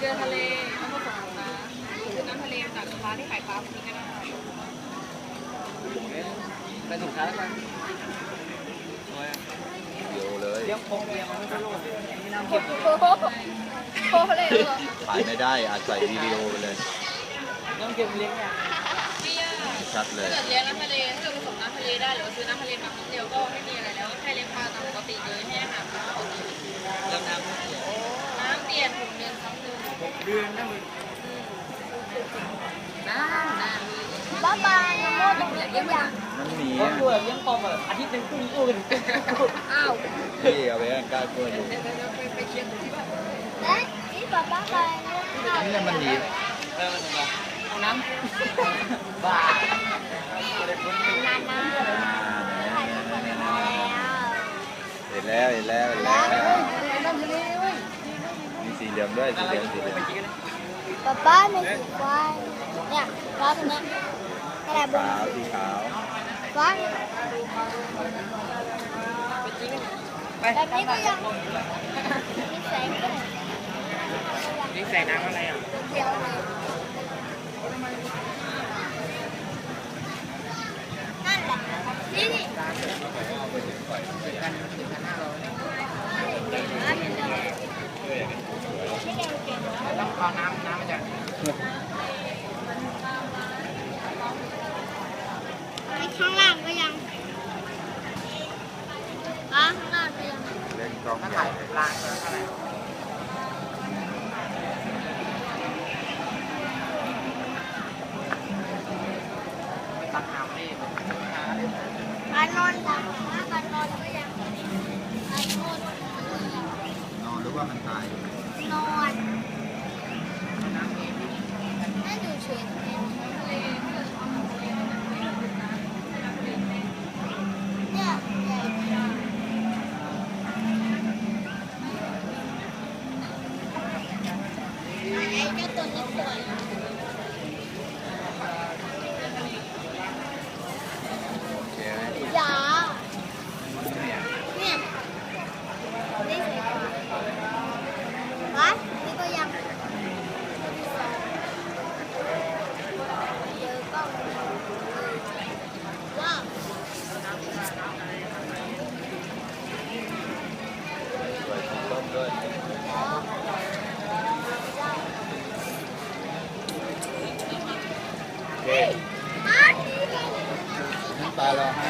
เรือทะเลน้ำผสมน้ำคือน้ำทะเลจากร้านที่ขายปลาพวกนี้ก็ได้ไปสินค้าแล้วกันเดียวเลยเลี้ยงโค้งเลี้ยงมันไม่ใช่โลกนี่น้ำเก็บโค้โค้เลยเหรอถ่ายไม่ได้อาจใส่วิดีโอไปเลยน้ำเก็บเลี้ยงเนี่ยพี่ย่าชัดเลยถ้าเกิดเลี้ยงน้ำทะเลถ้าเกิดผสมน้ำทะเลได้หรือว่าซื้อน้ำทะเลมาครั้งเดียวก็ไม่มี ดือนนั่นเลยน้ำน้ำบ้าบายโมตรงนี้ก็ยังมันมีเพราะตัวเลี้ยงปอมแบบอาทิตย์หนึ่งครึ่งอู้กันอ้าวพี่เอาไปกล้ากล้วยดูเดี๋ยวเดี๋ยวไปไปเช็คที่บ้านและนี่บ้าบ้าบายนี่มันหนีเออมันแบบเอาน้ำบ้านานนะถ่ายรูปก่อนมาแล้วเห็นแล้วเห็นแล้วเห็นแล้ว สีเหลืองด้วยสีอะไรเหลืองสีเหลืองไปกินกันป้าป้าไม่สีฟ้าเนี่ยฟ้าตรงนี้กระดาษบนขาวสีขาวฟ้าไปแบบนี้ก็ยังมีแสงด้วยนี่ใส่น้ำอะไรอะ เขียวเลยนั่นแหละนี่นี่ร้านเดียวไม่แกงเก่ง ต้อง เอาน้ำน้ำมาจากข้างล่างก็ยังอะข้างล่างก็ยังเล่นกล้องถ้าใหขาญ่ยปลาเท่าไหร่ตักน้ำนี่การนอนดังมากการนอนก็ยังการนอนนอนหรือว่ามันตาย 哎り多とう。 น้ำตาเราฮะ